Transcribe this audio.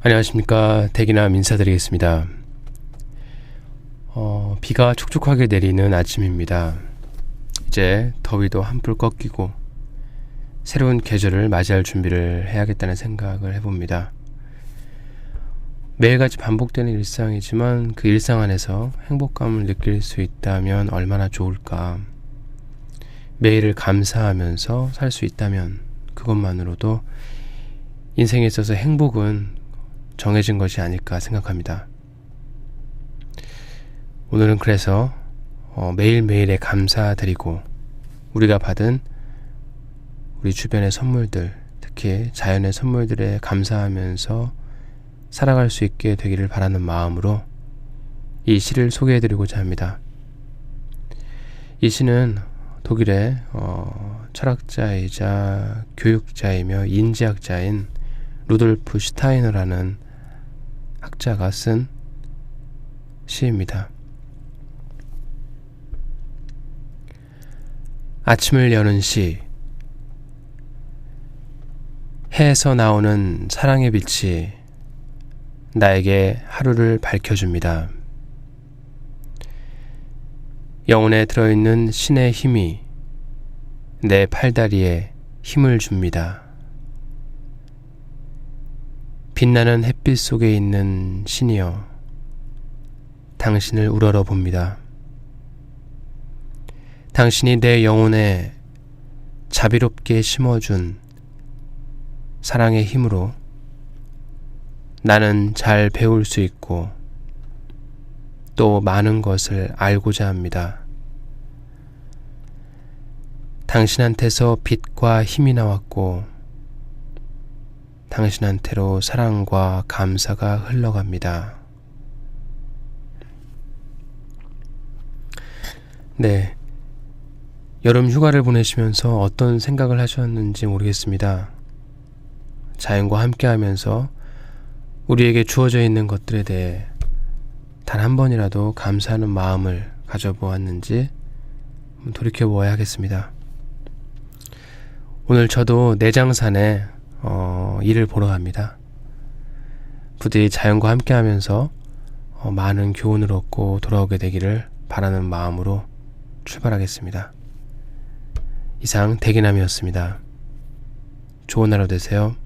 안녕하십니까 대기남 인사드리겠습니다. 어, 비가 촉촉하게 내리는 아침입니다. 이제 더위도 한풀 꺾이고 새로운 계절을 맞이할 준비를 해야겠다는 생각을 해봅니다. 매일같이 반복되는 일상이지만 그 일상 안에서 행복감을 느낄 수 있다면 얼마나 좋을까. 매일을 감사하면서 살 수 있다면 그것만으로도 인생에 있어서 행복은 정해진 것이 아닐까 생각합니다. 오늘은 그래서 어, 매일매일에 감사드리고 우리가 받은 우리 주변의 선물들, 특히 자연의 선물들에 감사하면서 살아갈 수 있게 되기를 바라는 마음으로 이 시를 소개해드리고자 합니다. 이 시는 독일의 어, 철학자이자 교육자이며 인지학자인 루돌프 슈타이너라는 학자가 쓴 시입니다. 아침을 여는 시 해에서 나오는 사랑의 빛이 나에게 하루를 밝혀줍니다. 영혼에 들어있는 신의 힘이 내 팔다리에 힘을 줍니다. 빛나는 햇빛 속에 있는 신이여, 당신을 우러러 봅니다. 당신이 내 영혼에 자비롭게 심어준 사랑의 힘으로 나는 잘 배울 수 있고 또 많은 것을 알고자 합니다. 당신한테서 빛과 힘이 나왔고 당신한테로 사랑과 감사가 흘러갑니다. 네. 여름 휴가를 보내시면서 어떤 생각을 하셨는지 모르겠습니다. 자연과 함께 하면서 우리에게 주어져 있는 것들에 대해 단 한 번이라도 감사하는 마음을 가져보았는지 돌이켜보아야 하겠습니다. 오늘 저도 내장산에 어, 일을 보러 갑니다. 부디 자연과 함께 하면서 어, 많은 교훈을 얻고 돌아오게 되기를 바라는 마음으로 출발하겠습니다. 이상 대기남이었습니다. 좋은 하루 되세요.